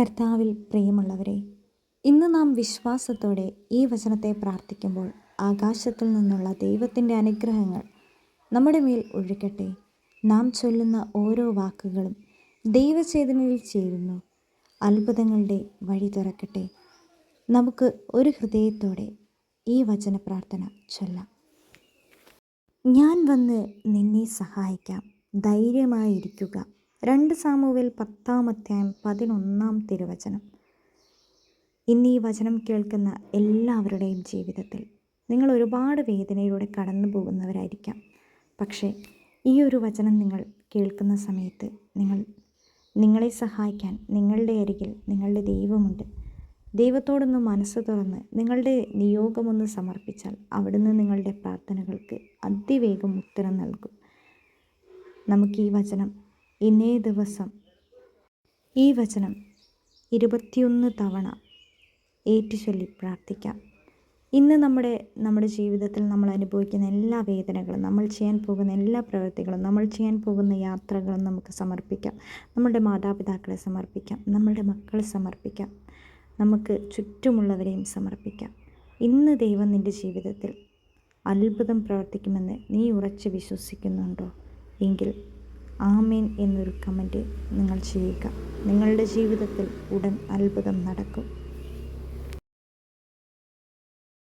കർത്താവിൽ പ്രിയമുള്ളവരെ ഇന്ന് നാം വിശ്വാസത്തോടെ ഈ വചനത്തെ പ്രാർത്ഥിക്കുമ്പോൾ ആകാശത്തിൽ നിന്നുള്ള ദൈവത്തിന്റെ അനുഗ്രഹങ്ങൾ നമ്മുടെ മേൽ ഒഴുകട്ടെ. നാം ചൊല്ലുന്ന ഓരോ വാക്കുകളും ദൈവചേതനയിൽ ചേരുന്നു. അത്ഭുതങ്ങളുടെ വഴി തുറക്കട്ടെ. നമുക്ക് ഒരു ഹൃദയത്തോടെ ഈ വചന പ്രാർത്ഥന ചൊല്ലാം. ഞാൻ വന്ന് നിന്നെ സഹായിക്കാം. ധൈര്യമായിരിക്കുക. രണ്ട് സാമുവിൽ പത്താം അധ്യായം പതിനൊന്നാം തിരുവചനം. ഇന്ന് ഈ വചനം കേൾക്കുന്ന എല്ലാവരുടെയും ജീവിതത്തിൽ നിങ്ങൾ ഒരുപാട് വേദനയിലൂടെ കടന്നു പോകുന്നവരായിരിക്കാം. പക്ഷേ ഈ ഒരു വചനം നിങ്ങൾ കേൾക്കുന്ന സമയത്ത് നിങ്ങൾ നിങ്ങളെ സഹായിക്കാൻ നിങ്ങളുടെ അരികിൽ നിങ്ങളുടെ ദൈവമുണ്ട്. ദൈവത്തോടൊന്ന് മനസ്സ് തുറന്ന് നിങ്ങളുടെ നിയോഗമൊന്ന് സമർപ്പിച്ചാൽ അവിടുന്ന് നിങ്ങളുടെ പ്രാർത്ഥനകൾക്ക് അതിവേഗം ഉത്തരം നൽകും. നമുക്ക് ഈ വചനം ഇന്നേ ദിവസം. ഈ വചനം ഇരുപത്തിയൊന്ന് തവണ ഏറ്റുചൊല്ലി പ്രാർത്ഥിക്കാം. ഇന്ന് നമ്മുടെ നമ്മുടെ ജീവിതത്തിൽ നമ്മൾ അനുഭവിക്കുന്ന എല്ലാ വേദനകളും നമ്മൾ ചെയ്യാൻ പോകുന്ന എല്ലാ പ്രവൃത്തികളും നമ്മൾ ചെയ്യാൻ പോകുന്ന യാത്രകളും നമുക്ക് സമർപ്പിക്കാം. നമ്മുടെ മാതാപിതാക്കളെ സമർപ്പിക്കാം. നമ്മളുടെ മക്കളെ സമർപ്പിക്കാം. നമുക്ക് ചുറ്റുമുള്ളവരെയും സമർപ്പിക്കാം. ഇന്ന് ദൈവം നിന്റെ ജീവിതത്തിൽ അത്ഭുതം പ്രവർത്തിക്കുമെന്ന് നീ ഉറച്ച് വിശ്വസിക്കുന്നുണ്ടോ? എങ്കിൽ ആമേൻ എന്നൊരു കമന്റ് നിങ്ങൾ ചെയ്യുക. നിങ്ങളുടെ ജീവിതത്തിൽ ഉടൻ അത്ഭുതം നടക്കും.